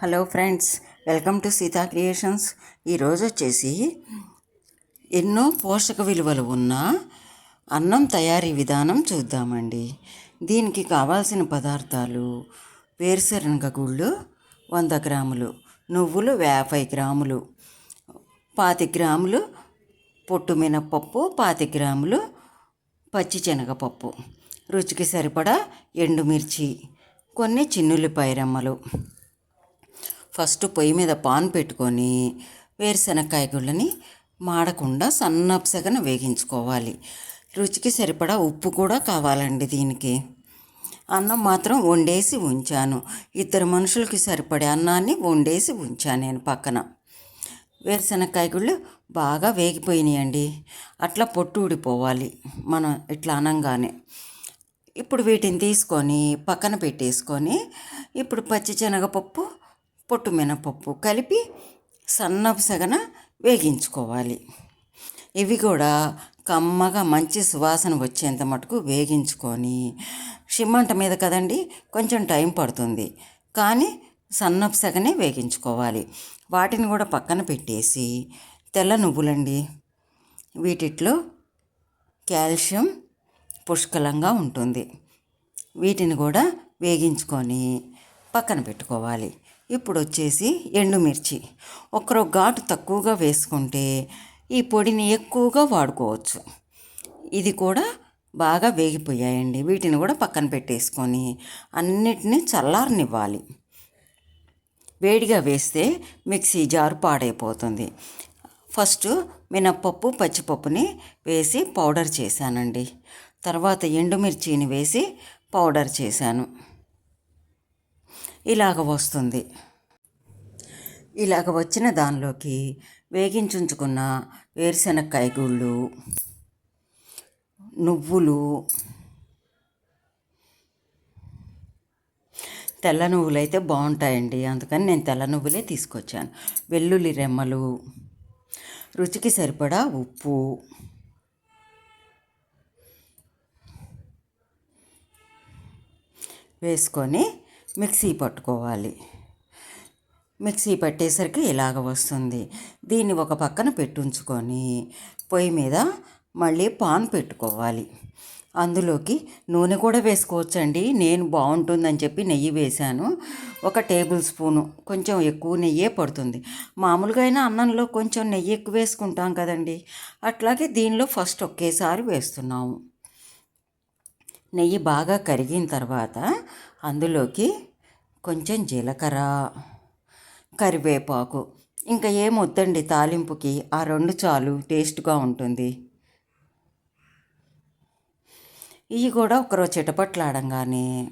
Hello friends welcome to Sita creations. ఈరోజు వచ్చేసి ఎన్నో పోషక విలువలు ఉన్న అన్నం తయారీ విధానం చూద్దామండి. దీనికి కావాల్సిన పదార్థాలు వేరుశనగ గుళ్ళు వంద గ్రాములు నువ్వులు యాభై గ్రాములు పాతి గ్రాములు పొట్టు మినపప్పు పాతి గ్రాములు పచ్చి శనగపప్పు. రుచికి సరిపడా ఎండుమిర్చి కొన్ని చిన్నుల్లిపాయ రెమ్మలు ఫస్ట్ పొయ్యి మీద పాన్ పెట్టుకొని వేరుశనక్కాయ గుళ్ళని మాడకుండా సన్నప్సగన వేగించుకోవాలి. రుచికి సరిపడా ఉప్పు కూడా కావాలండి దీనికి. అన్నం మాత్రం వండేసి ఉంచాను. ఇద్దరు మనుషులకి సరిపడే అన్నాన్ని వండేసి ఉంచాను నేను పక్కన. వేరుశనక్కాయ గుళ్ళు బాగా వేగిపోయినాయండి. అట్లా పొట్టు ఊడిపోవాలి మనం ఇట్లా అనంగానే. ఇప్పుడు వీటిని తీసుకొని పక్కన పెట్టేసుకొని ఇప్పుడు పచ్చి శనగపప్పు పొట్టు మినపప్పు కలిపి సన్నపు సగన వేగించుకోవాలి. ఇవి కూడా కమ్మగా మంచి సువాసన వచ్చేంత మటుకు వేగించుకొని షిమ్మంట మీద కదండి కొంచెం టైం పడుతుంది. కానీ సన్నపు సగనే వేగించుకోవాలి. వాటిని కూడా పక్కన పెట్టేసి తెల్ల నువ్వులండి. వీటిట్లో కాల్షియం పుష్కలంగా ఉంటుంది. వీటిని కూడా వేగించుకొని పక్కన పెట్టుకోవాలి. ఇప్పుడు వచ్చేసి ఎండుమిర్చి. ఒకరో ఘాటు తక్కువగా వేసుకుంటే ఈ పొడిని ఎక్కువగా వాడుకోవచ్చు. ఇది కూడా బాగా వేగిపోయాయండి. వీటిని కూడా పక్కన పెట్టేసుకొని అన్నిటినీ చల్లారనివ్వాలి. వేడిగా వేస్తే మిక్సీ జారు పాడైపోతుంది. ఫస్ట్ మినప్పప్పు పచ్చిపప్పుని వేసి పౌడర్ చేశానండి. తర్వాత ఎండుమిర్చిని వేసి పౌడర్ చేశాను. ఇలాగ వస్తుంది. ఇలాగ వచ్చిన దానిలోకి వేగించుంచుకున్న వేరుశనగ గుళ్ళు నువ్వులు తెల్ల నువ్వులు అయితే బాగుంటాయండి. అందుకని నేను తెల్ల నువ్వులే తీసుకొచ్చాను. వెల్లుల్లి రెమ్మలు రుచికి సరిపడా ఉప్పు వేసుకొని మిక్సీ పట్టుకోవాలి. మిక్సీ పట్టేసరికి ఇలాగ వస్తుంది. దీన్ని ఒక పక్కన పెట్టుంచుకొని పొయ్యి మీద మళ్ళీ పాన్ పెట్టుకోవాలి. అందులోకి నూనె కూడా వేసుకోవచ్చండి. నేను బాగుంటుందని చెప్పి నెయ్యి వేశాను. ఒక టేబుల్ స్పూను. కొంచెం ఎక్కువ నెయ్యే పడుతుంది. మామూలుగా అయినా అన్నంలో కొంచెం నెయ్యి ఎక్కువ వేసుకుంటాం కదండి. అట్లాగే దీనిలో ఫస్ట్ ఒకేసారి వేస్తున్నాము. నెయ్యి బాగా కరిగిన తర్వాత అందులోకి కొంచెం జీలకర్ర కరివేపాకు ఇంకా ఏమొద్దండి తాలింపుకి? ఆ రెండు చాలు టేస్ట్గా ఉంటుంది. ఇవి కూడా ఒకరోజు చిటపట్లాడంగానే.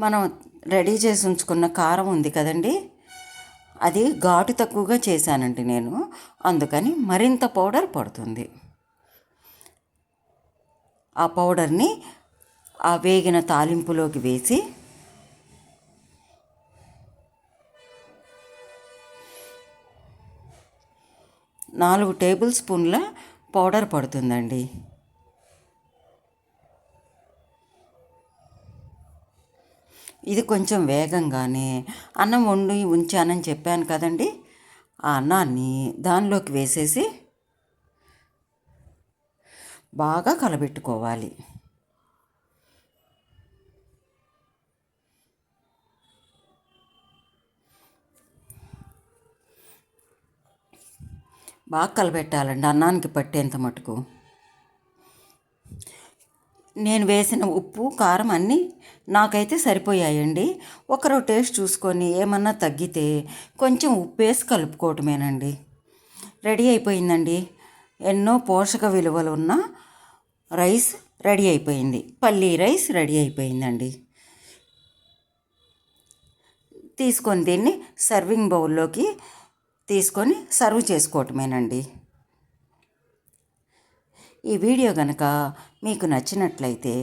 మనం రెడీ చేసి ఉంచుకున్న కారం ఉంది కదండి? అది ఘాటు తక్కువగా చేశానండి నేను. అందుకని మరింత పౌడర్ పడుతుంది. ఆ పౌడర్ని ఆ వేగిన తాలింపులోకి వేసి నాలుగు టేబుల్ స్పూన్ల పౌడర్ పడుతుందండి. ఇది కొంచెం వేగంగానే అన్నం వండి ఉంచానని చెప్పాను కదండి. ఆ అన్నాన్ని దానిలోకి వేసేసి బాగా కలబెట్టుకోవాలి. బాగా కలబెట్టాలండి అన్నానికి పట్టేంత మటుకు. నేను వేసిన ఉప్పు కారం అన్నీ నాకైతే సరిపోయాయండి. ఒకరో టేస్ట్ చూసుకొని ఏమన్నా తగ్గితే కొంచెం ఉప్పు వేసి కలుపుకోవటమేనండి. రెడీ అయిపోయిందండి. ఎన్నో పోషక విలువలు ఉన్న రైస్ రెడీ అయిపోయింది. పల్లీ రైస్ రెడీ అయిపోయిందండి. తీసుకొని దీన్ని సర్వింగ్ బౌల్లోకి తీసుకొని సర్వ్ చేసుకోవటమేనండి. ఈ వీడియో కనుక మీకు నచ్చినట్లయితే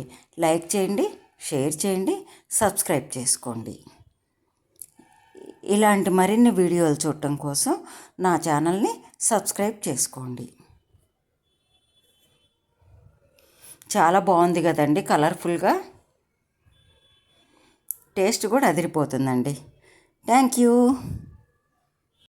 లైక్ చేయండి షేర్ చేయండి సబ్స్క్రైబ్ చేసుకోండి. ఇలాంటి మరిన్ని వీడియోలు చూడటం కోసం నా ఛానల్ని సబ్స్క్రైబ్ చేసుకోండి. చాలా బాగుంది కదండి కలర్ఫుల్గా టేస్ట్ కూడా అదిరిపోతుందండి. Thank you